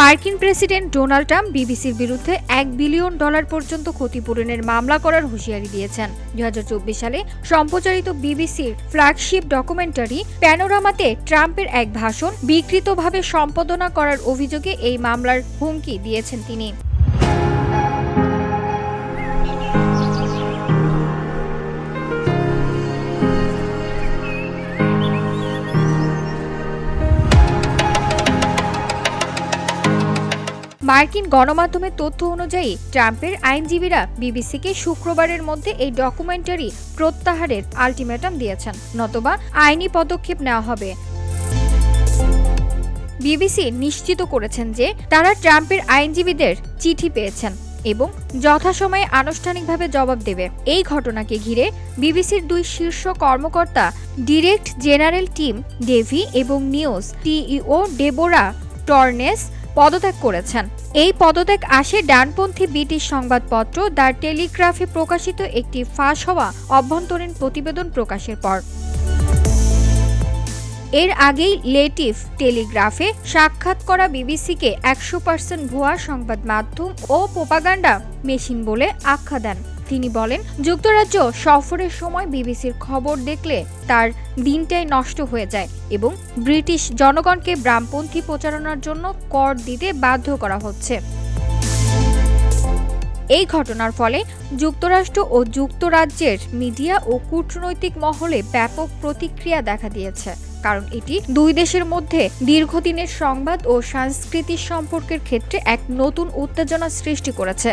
মার্কিন president Donald Trump বিবিসির বিরুদ্ধে এক বিলিয়ন ডলার পর্যন্ত ক্ষতিপূরণের মামলা করার হুঁশিয়ারি দিয়েছেন। দুই হাজার চব্বিশ সালে সম্প্রচারিত বিবিসির ফ্ল্যাগশিপ ডকুমেন্টারি প্যানোরামাতে ট্রাম্পের এক ভাষণ বিকৃতভাবে সম্পাদনা করার অভিযোগে এই মামলার হুমকি দিয়েছেন তিনি। মার্কিন গণমাধ্যমের তথ্য অনুযায়ী ট্রাম্পের আইনজীবীরা বিবিসিকে শুক্রবারের মধ্যে এই ডকুমেন্টারি প্রত্যাহারের আলটিমেটাম দিয়েছেন, নতবা আইনি পদক্ষেপ নেওয়া হবে। বিবিসি নিশ্চিত করেছেন যে তারা ট্রাম্পের আইনজীবীদের চিঠি পেয়েছেন এবং যথাসময়ে আনুষ্ঠানিকভাবে জবাব দেবে। এই ঘটনাকে ঘিরে বিবিসির দুই শীর্ষ কর্মকর্তা ডিরেক্ট জেনারেল টিম ডেভি এবং নিউজ টিইও ডেবোরা টর্নেস পদত্যাগ করেছেন। এই পদত্যাগ আসে ডানপন্থী ব্রিটিশ সংবাদপত্র দ্য টেলিগ্রাফে প্রকাশিত একটি ফাঁস হওয়া অভ্যন্তরীণ প্রতিবেদন প্রকাশের পর। এর আগেই লেটিভ টেলিগ্রাফে সাক্ষাৎ করা বিবিসিকে একশো পার্সেন্ট ভুয়া সংবাদ মাধ্যম ও প্রোপাগান্ডা মেশিন বলে আখ্যা দেন। তিনি বলেন, যুক্তরাজ্য সফরের সময় বিবিসির খবর দেখলে তার দিনটাই নষ্ট হয়ে যায় এবং ব্রিটিশ জনগণকে বামপন্থী প্রচারণার জন্য কর দিতে বাধ্য করা হচ্ছে। এই ঘটনার ফলে যুক্তরাষ্ট্র ও যুক্তরাজ্যের মিডিয়া ও কূটনৈতিক মহলে ব্যাপক প্রতিক্রিয়া দেখা দিয়েছে, কারণ এটি দুই দেশের মধ্যে দীর্ঘদিনের সংবাদ ও সাংস্কৃতিক সম্পর্কের ক্ষেত্রে এক নতুন উত্তেজনা সৃষ্টি করেছে।